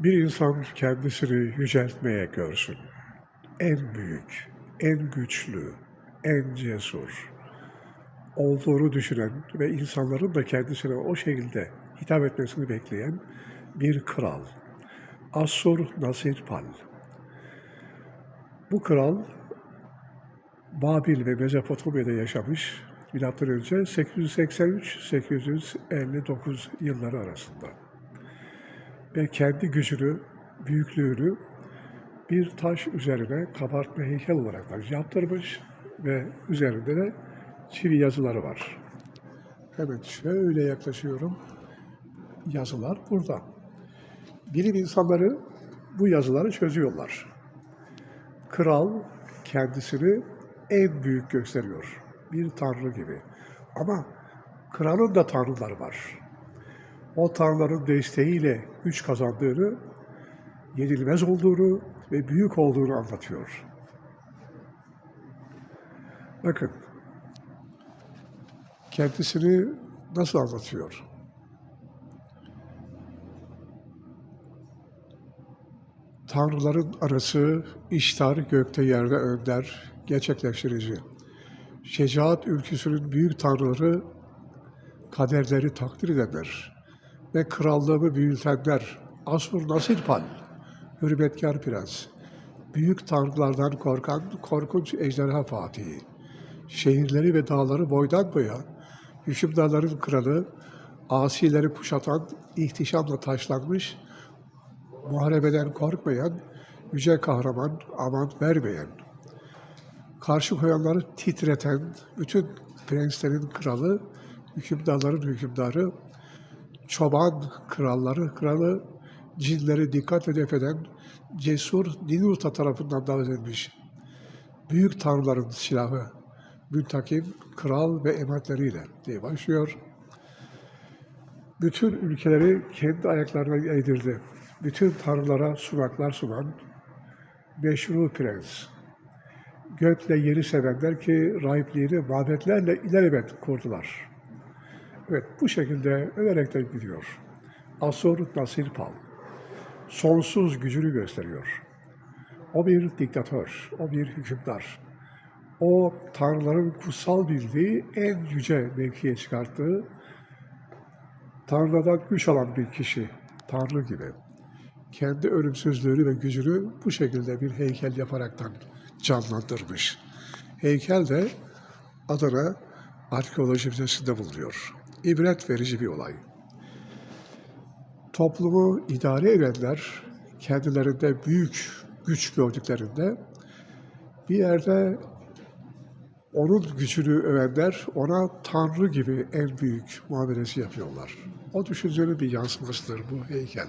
Bir insan kendisini yüceltmeye görsün. En büyük, en güçlü, en cesur olduğunu düşünen ve insanların da kendisine o şekilde hitap etmesini bekleyen bir kral. Assur Nasirpal. Bu kral Babil ve Mezopotamya'da yaşamış önce 883-859 yılları arasında. Ve kendi gücünü, büyüklüğünü bir taş üzerine kabartma heykel olarak da yaptırmış ve üzerinde de çivi yazıları var. Hemen şöyle yaklaşıyorum. Yazılar burada. Bilim insanları bu yazıları çözüyorlar. Kral kendisini en büyük gösteriyor. Bir tanrı gibi. Ama kralın da tanrıları var. O tanrıların desteğiyle güç kazandığını, yenilmez olduğunu ve büyük olduğunu anlatıyor. Bakın, kendisini nasıl anlatıyor? Tanrıların arası iştar gökte yerde önder, gerçekleştirici. Şecaat ülküsünün büyük tanrıları kaderleri takdir edenler ve krallığımı büyütenler. Asur Nasirpal, hürmetkar prens, büyük tanrılardan korkan korkunç ejderha fatihi, şehirleri ve dağları boydan boya, hükümdarların kralı, asileri kuşatan, ihtişamla taşlanmış, muharebeden korkmayan, yüce kahraman, aman vermeyen, karşı koyanları titreten, bütün prenslerin kralı, hükümdarların hükümdarı, çoban kralları kralı, cinleri dikkat hedef eden, cesur Ninurta tarafından davet edilmiş, büyük tanrıların silahı, müntakim, kral ve emanetleriyle diye başlıyor. Bütün ülkeleri kendi ayaklarına eğdirdi. Bütün tanrılara sunaklar sunan meşru prens. Gökle yeri sevenler ki rahipliğini mabetlerle ilelebet kurdular. Evet bu şekilde ölerekten gidiyor. Asur Nasirpal. Sonsuz gücünü gösteriyor. O bir diktatör, o bir hükümdar. O tanrıların kutsal bildiği en yüce mevkiye çıkarttığı Tanrı'dan güç alan bir kişi, Tanrı gibi. Kendi ölümsüzlüğünü ve gücünü bu şekilde bir heykel yaparaktan canlandırmış. Heykel de Adana Arkeoloji Müzesi'nde bulunuyor. İbret verici bir olay. Toplumu idare edenler kendilerinde büyük güç gördüklerinde bir yerde onun gücünü övenler ona Tanrı gibi en büyük muamelesi yapıyorlar. O düşüncenin bir yansımasıdır bu heykel.